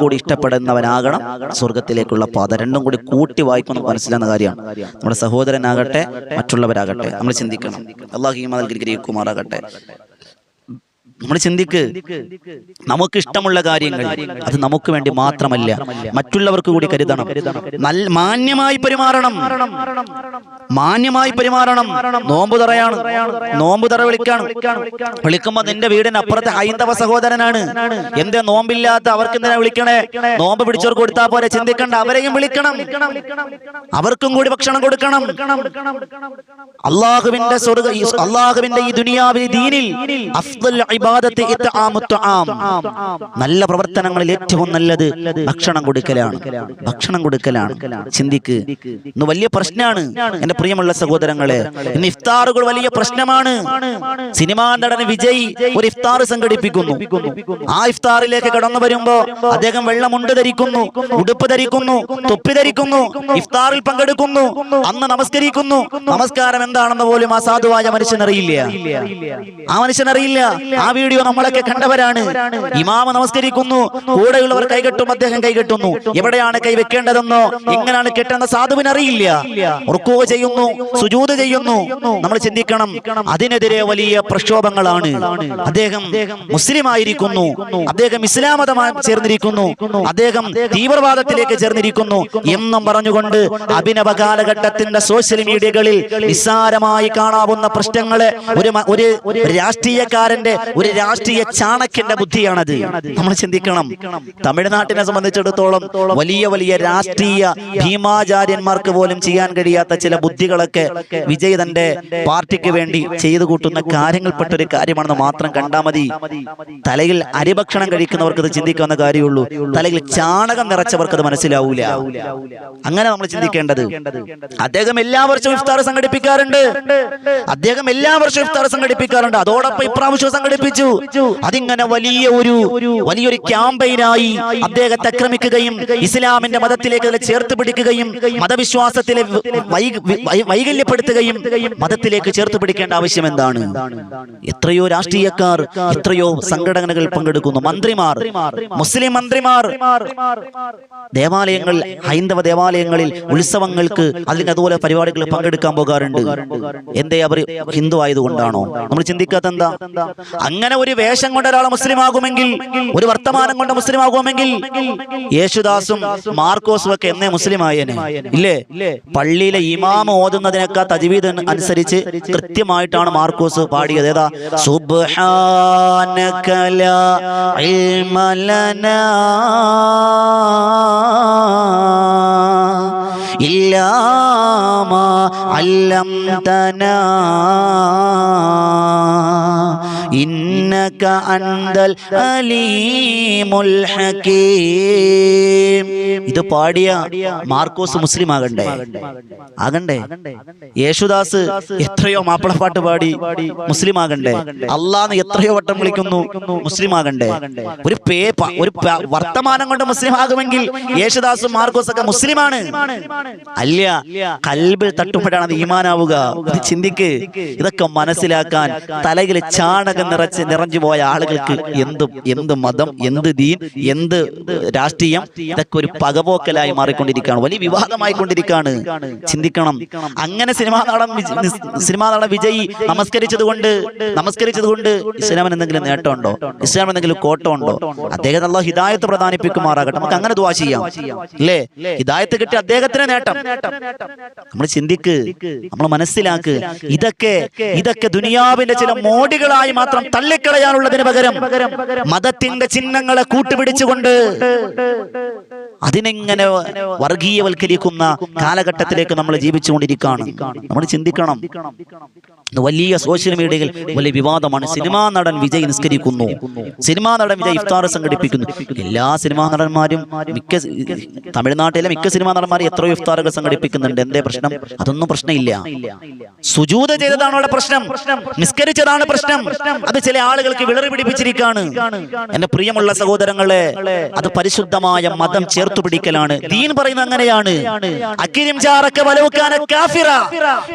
കൂടി ഇഷ്ടപ്പെടുന്നവനാകണം. സ്വർഗത്തിലേക്കുള്ള പാത രണ്ടും കൂടി കൂട്ടി വായിക്കണം മനസ്സിലാകുന്ന കാര്യമാണ്. നമ്മുടെ സഹോദരനാകട്ടെ മറ്റുള്ളവരാകട്ടെ. നമ്മൾ ചിന്തിക്കണം. അള്ളാഹു ഹിമാൽ മതൽ ഗ്രഹിക്കുമാറാകട്ടെ നമ്മൾ ചിന്തിക്ക് നമുക്ക് ഇഷ്ടമുള്ള കാര്യങ്ങൾ അത് നമുക്ക് വേണ്ടി മാത്രമല്ല മറ്റുള്ളവർക്ക് കൂടി കരുതണം. നല്ല മാന്യമായി പെരുമാറണം. മാന്യമായി പെരുമാറണം. നോമ്പ് തറയാണ്. നോമ്പ് തറ വിളിക്കാണ്. വിളിക്കുമ്പോ നിന്റെ വീടിന് അപ്പുറത്തെ ഹൈന്ദവ സഹോദരനാണ്. എന്റെ നോമ്പില്ലാത്ത അവർക്ക് എന്തിനാ വിളിക്കണേ? നോമ്പ് പിടിച്ചവർക്ക് കൊടുത്താ പോലെ ചിന്തിക്കണ്ട അവരെയും വിളിക്കണം. അവർക്കും കൂടി ഭക്ഷണം കൊടുക്കണം. അള്ളാഹുവിന്റെ അള്ളാഹുവിന്റെ ഈ ദുനിയാവിൽ ദീനിൽ അഫ്ദൽ ഇബാദത്ത്. നല്ല പ്രവർത്തനങ്ങളിൽ ഏറ്റവും നല്ലത് ഭക്ഷണം കൊടുക്കലാണ്. ഭക്ഷണം കൊടുക്കലാണ്. ചിന്തിക്ക്. ഇന്ന് വലിയ പ്രശ്നമാണ് എന്റെ പ്രിയമുള്ള സഹോദരങ്ങളെ. ഇന്ന് ഇഫ്താറുകൾ വലിയ പ്രശ്നമാണ്. സിനിമാ നടൻ വിജയ് ഒരു ഇഫ്താർ സംഘടിപ്പിക്കുന്നു. ആ ഇഫ്താറിലേക്ക് കടന്നു വരുമ്പോ അദ്ദേഹം വെള്ളമുണ്ട് ധരിക്കുന്നു ഉടുപ്പ് ധരിക്കുന്നു തൊപ്പി ധരിക്കുന്നു ഇഫ്താറിൽ പങ്കെടുക്കുന്നു അന്ന് നമസ്കരിക്കുന്നു. നമസ്കാരം എന്താണെന്ന് പോലും ആ സാധുവായ മനുഷ്യനറിയില്ല. ആ മനുഷ്യനറിയില്ല. ആ വീഡിയോ നമ്മളൊക്കെ കണ്ടവരാണ്. ഇമാമ നമസ്കരിക്കുന്നു. കൂടെയുള്ളവർ കൈകെട്ടും അദ്ദേഹം കൈകെട്ടുന്നു. എവിടെയാണ് കൈവെക്കേണ്ടതെന്നോ എങ്ങനെയാണ് കെട്ടേണ്ട സാധുവിന് അറിയില്ല. ചെയ്യുന്നു സുജൂത് ചെയ്യുന്നു. നമ്മൾ ചിന്തിക്കണം അതിനെതിരെ വലിയ പ്രക്ഷോഭങ്ങളാണ്. അദ്ദേഹം മുസ്ലിം ആയിരിക്കുന്നു അദ്ദേഹം ഇസ്ലാമതമായി ചേർന്നിരിക്കുന്നു. അദ്ദേഹം തീവ്രവാദത്തിലേക്ക് ചേർന്നിരിക്കുന്നു എന്നും പറഞ്ഞുകൊണ്ട് അഭിനവ കാലഘട്ടത്തിന്റെ സോഷ്യൽ മീഡിയകളിൽ നിസ്സാരമായി കാണാവുന്ന പ്രശ്നങ്ങളെ ഒരു ഒരു രാഷ്ട്രീയക്കാരന്റെ ഒരു രാഷ്ട്രീയ ചാണക്യന്റെ ബുദ്ധിയാണത്. നമ്മൾ ചിന്തിക്കണം. തമിഴ്നാട്ടിനെ സംബന്ധിച്ചിടത്തോളം വലിയ വലിയ രാഷ്ട്രീയ ഭീമാചാര്യന്മാർക്ക് പോലും ചെയ്യാൻ കഴിയാത്ത ചില ബുദ്ധികളൊക്കെ വിജയ് തന്റെ പാർട്ടിക്ക് വേണ്ടി ചെയ്തു കൂട്ടുന്ന കാര്യങ്ങൾപ്പെട്ട ഒരു കാര്യമാണെന്ന് മാത്രം കണ്ടാൽ മതി. തലയിൽ അരിഭക്ഷണം കഴിക്കുന്നവർക്ക് ഇത് ചിന്തിക്കാവുന്ന കാര്യമുള്ളൂ. തലയിൽ ചാണകം നിറച്ചവർക്ക് അത് മനസ്സിലാവൂല. അങ്ങനെ നമ്മൾ ചിന്തിക്കേണ്ടത്. അദ്ദേഹം എല്ലാ വർഷവും ഇഫ്താർ സംഘടിപ്പിക്കാറുണ്ട്. അദ്ദേഹം എല്ലാ വർഷവും ഇഫ്താർ സംഘടിപ്പിക്കാറുണ്ട്. അതോടൊപ്പം ഇപ്രാവശ്യം സംഘടിപ്പിച്ചു അതിങ്ങനെ വലിയ ഒരു വലിയൊരു ക്യാമ്പയിനായി അദ്ദേഹത്തെ ആക്രമിക്കുകയും ഇസ്ലാമിന്റെ മതത്തിലേക്ക് ചേർത്ത് പിടിക്കുകയും മതവിശ്വാസത്തിലെ വൈകല്യപ്പെടുത്തുകയും മതത്തിലേക്ക് ചേർത്ത് പിടിക്കേണ്ട ആവശ്യം എന്താണ്? എത്രയോ രാഷ്ട്രീയക്കാർ എത്രയോ സംഘടനകൾ പങ്കെടുക്കുന്നു. മന്ത്രിമാർ മുസ്ലിം മന്ത്രിമാർ. ദേവാലയങ്ങളിൽ ഹൈന്ദവ ദേവാലയങ്ങളിൽ ഉത്സവങ്ങൾക്ക് അല്ലെങ്കിൽ അതുപോലെ പരിപാടികൾ പങ്കെടുക്കാൻ പോകാറുണ്ട്. എന്തേ അവർ ഹിന്ദു ആയതുകൊണ്ടാണോ? നമ്മൾ ചിന്തിക്കാത്ത എന്താ അങ്ങനെ ഒരു വേഷം കൊണ്ട് ഒരാൾ മുസ്ലിമാകുമെങ്കിൽ ഒരു വർത്തമാനം കൊണ്ട് മുസ്ലിമാകുമെങ്കിൽ യേശുദാസും മാർക്കോസും ഒക്കെ എന്നേ മുസ്ലിം ആയേനെ ഇല്ലേ? പള്ളിയിലെ ഇമാമ ഓതുന്നതിനൊക്കെ തജ്വീദ് അനുസരിച്ച് കൃത്യമായിട്ടാണ് മാർക്കോസ് പാടിയത്. ഏതാ? സുബ്ഹാനക ലാ ഇൽമ അല്ലം തന. ഇന്നക അന്തൽ അലീമുൽ ഹകീം. ഇത് പാടിയ മാർക്കോസ് മുസ്ലിം ആകണ്ടേ? ആകണ്ടേ? യേശുദാസ് എത്രയോ മാപ്പിളപ്പാട്ട് പാടി മുസ്ലിം ആകണ്ടേ? അള്ളാന്ന് എത്രയോ വട്ടം വിളിക്കുന്നു മുസ്ലിം ആകണ്ടേ? ഒരു പേ ഒരു വർത്തമാനം കൊണ്ട് മുസ്ലിം ആകുമെങ്കിൽ യേശുദാസും മാർക്കോസ് ഒക്കെ മുസ്ലിമാണ്. അല്ല കൽബിൽ തട്ടുമ്പോഴാണ് അത് ഈമാനാവുക ചിന്തിക്ക്. ഇതൊക്കെ മനസ്സിലാക്കാൻ തലയിൽ ചാണകം നിറച്ച് നിറഞ്ഞു പോയ ആളുകൾക്ക് എന്ത് എന്ത് മതം എന്ത് ദീൻ എന്ത് രാഷ്ട്രീയം ഇതൊക്കെ ഒരു പകപോക്കലായി മാറിക്കൊണ്ടിരിക്കുകയാണ്. വലിയ വിവാദമായി കൊണ്ടിരിക്കുകയാണ് ചിന്തിക്കണം. അങ്ങനെ സിനിമാ നടൻ സിനിമാ നടൻ വിജയ് നമസ്കരിച്ചത് കൊണ്ട് നമസ്കരിച്ചത് കൊണ്ട് ഇസ്ലാമിന് എന്തെങ്കിലും നേട്ടമുണ്ടോ? ഇസ്ലാമിന് എന്തെങ്കിലും കോട്ടമുണ്ടോ? അദ്ദേഹം നല്ല ഹിദായത്ത് പ്രധാനിപ്പിക്കുമാറാകട്ടെ നമുക്ക് അങ്ങനെ ദ്വാ ചെയ്യാം. അല്ലേ ഹിദായത്ത് കിട്ടി അദ്ദേഹത്തിന് നേട്ടം. നമ്മൾ ചിന്തിക്ക് നമ്മൾ മനസ്സിലാക്ക് ഇതൊക്കെ ഇതൊക്കെ ദുനിയാവിന്റെ ചില മോടികളായി മാത്രം തള്ളിക്കളയാനുള്ളതിന് പകരം മതത്തിന്റെ ചിഹ്നങ്ങളെ കൂട്ടുപിടിച്ചുകൊണ്ട് അതിനെങ്ങനെ വർഗീയവൽക്കരിക്കുന്ന കാലഘട്ടത്തിലേക്ക് നമ്മൾ ജീവിച്ചുകൊണ്ടിരിക്കുകയാണ്. നമ്മൾ ചിന്തിക്കണം. വലിയ സോഷ്യൽ മീഡിയയിൽ വലിയ വിവാദമാണ്. സിനിമാ നടൻ വിജയ് നിസ്കരിക്കുന്നു. സിനിമാ നടൻ വിജയ് ഇഫ്താർ സംഘടിപ്പിക്കുന്നു. എല്ലാ സിനിമാ നടന്മാരും മിക്ക തമിഴ്നാട്ടിലെ മിക്ക സിനിമാ നടന്മാരും എത്രയോ ഇഫ്താറുകൾ സംഘടിപ്പിക്കുന്നുണ്ട്. എന്തേ പ്രശ്നം? അതൊന്നും പ്രശ്നമില്ല. സുജൂത ചെയ്തതാണ് അവിടെ പ്രശ്നം. നിസ്കരിച്ചതാണ് പ്രശ്നം. അത് ചില ആളുകൾക്ക് വിളറി പിടിപ്പിച്ചിരിക്കുകയാണ് എന്റെ പ്രിയമുള്ള സഹോദരങ്ങളെ അത് പരിശുദ്ധമായ മതം ചേർത്ത് പിടിക്കലാണ്. ദീൻ പറയുന്നത് അങ്ങനെയാണ്.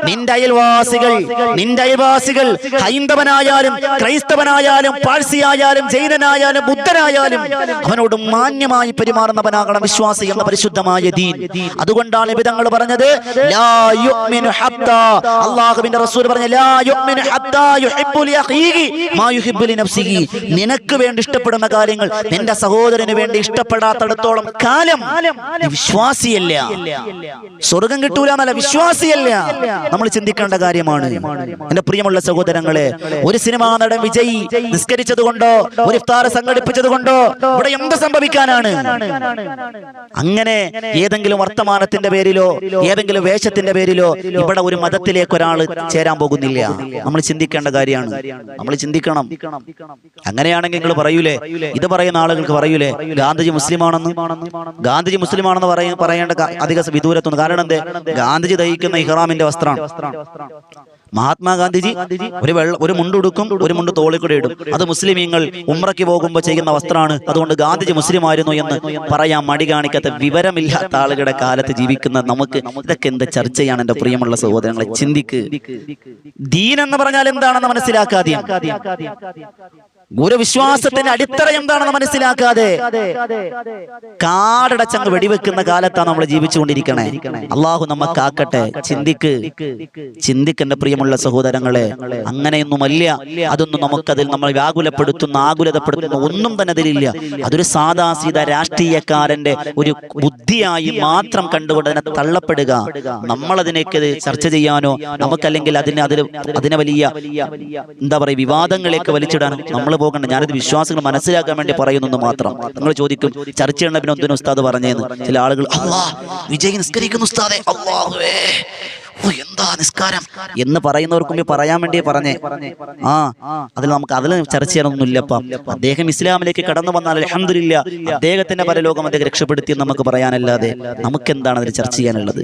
നിന്റെ അയൽവാസികൾ നിന്റെ അയൽവാസികൾ ഹൈന്ദവനായാലും ക്രൈസ്തവനായാലും പാഴ്സിയായാലും ജൈനനായാലും ബുദ്ധനായാലും അവനോട് മാന്യമായി പെരുമാറുന്നവനാകണം വിശ്വാസി എന്ന പരിശുദ്ധമായ ദീൻ. അതുകൊണ്ടാണ് വിധങ്ങൾ പറഞ്ഞത്. ലാ യുഅ്മിനു ഹത്താ. അല്ലാഹുവിന്റെ റസൂൽ പറഞ്ഞു ലാ യുഅ്മിനു ഹത്താ യുഹിബ്ബു ലി മാ യുഹിബ്ബു ലിനഫ്സിഹി നിനക്ക് വേണ്ടി ഇഷ്ടപ്പെടുന്ന കാര്യങ്ങൾ നിന്റെ സഹോദരന് വേണ്ടി ഇഷ്ടപ്പെടാത്തടത്തോളം കാലം വിശ്വാസിയല്ല. സ്വർഗം കിട്ടൂല എന്നല്ല വിശ്വാസിയല്ല. നമ്മൾ ചിന്തിക്കേണ്ട കാര്യമാണ്. എന്റെ പ്രിയമുള്ള സഹോദരങ്ങളെ ഒരു സിനിമാ നടൻ വിജയ് നിസ്കരിച്ചത് കൊണ്ടോ ഒരു ഇഫ്താർ സംഘടിപ്പിച്ചത് കൊണ്ടോ ഇവിടെ എന്ത് സംഭവിക്കാനാണ്? അങ്ങനെ ഏതെങ്കിലും വർത്തമാനത്തിന്റെ പേരിലോ ഏതെങ്കിലും വേഷത്തിന്റെ പേരിലോ ഇവിടെ ഒരു മതത്തിലേക്ക് ഒരാൾ ചേരാൻ പോകുന്നില്ല. നമ്മൾ ചിന്തിക്കേണ്ട കാര്യമാണ്. നമ്മൾ ചിന്തിക്കണം. അങ്ങനെയാണെങ്കിൽ നിങ്ങൾ പറയൂലേ? ഇത് പറയുന്ന ആളുകൾക്ക് പറയൂലേ? ഗാന്ധിജി മുസ്ലിമാണെന്ന്? ഗാന്ധിജി മുസ്ലിമാണെന്ന് പറയ പറയേണ്ട അധിക വിദൂരത്തൊന്നും കാരണം എന്തേ? ഗാന്ധിജി ദഹിക്കുന്ന ഇഹ്റാമിന്റെ വസ്ത്രമാണ് മഹാത്മാഗാന്ധിജി ഒരു വെള്ള ഒരു മുണ്ടുടുക്കും ഒരു മുണ്ട് തോളിൽ കൂടെ ഇടും. അത് മുസ്ലിമീങ്ങൾ ഉമ്രയ്ക്ക് പോകുമ്പോൾ ചെയ്യുന്ന വസ്ത്രമാണ് അതുകൊണ്ട് ഗാന്ധിജി മുസ്ലിം ആയിരുന്നു എന്ന് പറയാൻ മടി കാണിക്കാത്ത വിവരമില്ലാത്ത ആളുകളുടെ കാലത്ത് ജീവിക്കുന്ന നമുക്ക് ഇതൊക്കെ എന്ത് ചർച്ചയാണ് എന്റെ പ്രിയമുള്ള സഹോദരങ്ങളെ? ചിന്തിക്ക്. ദീൻ എന്ന് പറഞ്ഞാൽ എന്താണെന്ന് മനസ്സിലാക്കാതെ ഗുരുവിശ്വാസത്തിന്റെ അടിത്തറ എന്താണെന്ന് മനസ്സിലാക്കാതെ കാടടച്ചങ്ങ് വെടിവെക്കുന്ന കാലത്താണ് നമ്മൾ ജീവിച്ചുകൊണ്ടിരിക്കണേ. അള്ളാഹു നമ്മ കാക്കട്ടെ ചിന്തിക്ക് എന്റെ പ്രിയമുള്ള സഹോദരങ്ങളെ അങ്ങനെയൊന്നുമല്ല അതൊന്നും നമുക്കതിൽ നമ്മൾ വ്യാകുലപ്പെടുത്തുന്ന ആകുലതപ്പെടുത്തുന്ന ഒന്നും തന്നെ അതിലില്ല. അതൊരു സാദാ സീത രാഷ്ട്രീയക്കാരന്റെ ഒരു ബുദ്ധിയായി മാത്രം കണ്ടുകൊണ്ട് അതിനെ തള്ളപ്പെടുക. നമ്മൾ അതിനേക്ക് ചർച്ച ചെയ്യാനോ നമുക്കല്ലെങ്കിൽ അതിനെ അതിൽ അതിനെ വലിയ എന്താ പറയുക വിവാദങ്ങളിലേക്ക് വലിച്ചിടാൻ നമ്മൾ പോകണ്ട. ഞാനത് വിശ്വാസങ്ങൾ മനസ്സിലാക്കാൻ വേണ്ടി പറയുന്നു മാത്രം. നിങ്ങൾ ചോദിക്കും ചർച്ച ചെയ്യണ പിന്നെ ഒന്നിനും ഉസ്താദ് പറഞ്ഞേന്ന്? ചില ആളുകൾ വിജയ് നിസ്കരിക്കുന്നു ഉസ്താദേ. എന്താ നിസ്കാരം? എന്ന് പറയുന്നവർക്ക് പറയാൻ വേണ്ടി പറഞ്ഞേ. ആ അതിൽ നമുക്ക് അതിൽ ചർച്ച ചെയ്യാനൊന്നുമില്ലപ്പ അദ്ദേഹം ഇസ്ലാമിലേക്ക് കടന്നു വന്നാൽ അലഹമില്ല അദ്ദേഹത്തിന്റെ പരലോകം അദ്ദേഹം രക്ഷപ്പെടുത്തി നമുക്ക് പറയാനല്ലാതെ നമുക്ക് എന്താണ് അതിൽ ചർച്ച ചെയ്യാനുള്ളത്?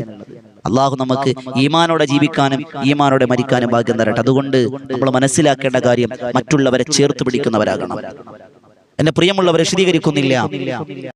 അള്ളാഹു നമുക്ക് ഈമാനോടെ ജീവിക്കാനും ഈമാനോടെ മരിക്കാനും ഭാഗ്യം തരട്ടെ. അതുകൊണ്ട് നമ്മൾ മനസ്സിലാക്കേണ്ട കാര്യം മറ്റുള്ളവരെ ചേർത്ത് പിടിക്കുന്നവരാകണം. എന്നെ പ്രിയമുള്ളവരെ വിശദീകരിക്കുന്നില്ല